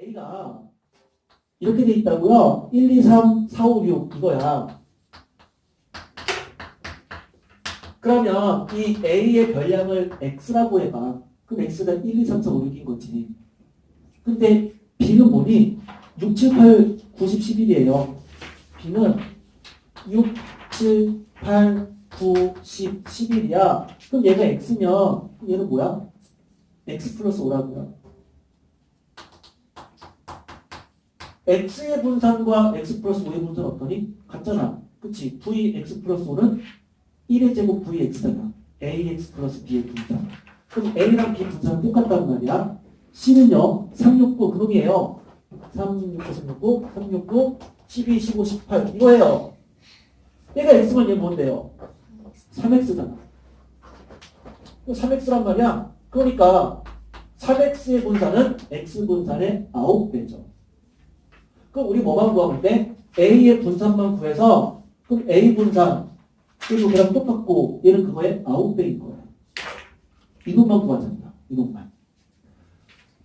A가 이렇게 돼 있다고요. 1, 2, 3, 4, 5, 6 이거야. 그러면 이 A의 별량을 X라고 해봐. 그럼 X가 1, 2, 3, 4, 5, 6인 거지. 근데 B는 뭐니? 6, 7, 8, 9, 10, 11이에요. B는 6, 7, 8, 9, 10, 11이야. 그럼 얘가 X면 얘는 뭐야? X 플러스 5라고요. X의 분산과 X 플러스 5의 분산 어떠니? 같잖아. 그치? VX 플러스 5는 1의 제곱 VX잖아. AX 플러스 B의 분산. 그럼 A랑 B 분산은 똑같단 말이야. C는요, 369 그놈이에요. 369, 369, 369, 12, 15, 18 이거예요. 얘가 X면 얘 뭔데요? 3X잖아. 3X란 말이야. 그러니까 3X의 분산은 X 분산의 9배죠. 그럼 우리 뭐만 구하면 돼? A의 분산만 구해서 그럼 A 분산 그리고 걔랑 똑같고 얘는 그거의 9배인 거야. 이놈만 구하자니까. 이놈만.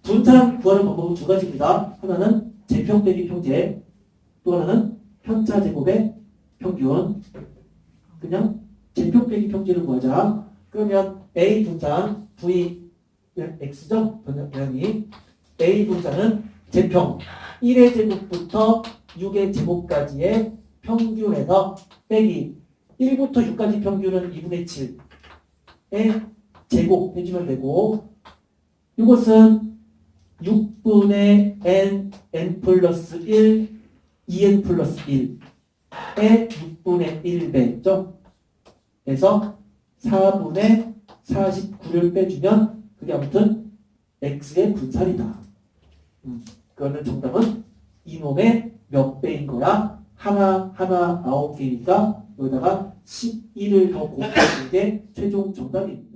분산 구하는 방법은 두 가지입니다. 하나는 제평 빼기 평제 또 하나는 편차 제곱의 평균 그냥 제평 빼기 평제를 구하자. 그러면 A 분산 V X죠? 변형이 A 분산은 제평 1의 제곱부터 6의 제곱까지의 평균에서 빼기 1부터 6까지 평균은 2분의 7의 제곱 해주면 되고 이것은 6분의 n, n 플러스 1, 2n 플러스 1의 6분의 1배죠. 그래서 4분의 49를 빼주면 그게 아무튼 x의 분산이다. 음, 그거는 정답은 이놈의 몇 배인 거야? 하나, 하나, 아홉 개니까 여기다가 11을 더 곱해준 게 최종 정답입니다.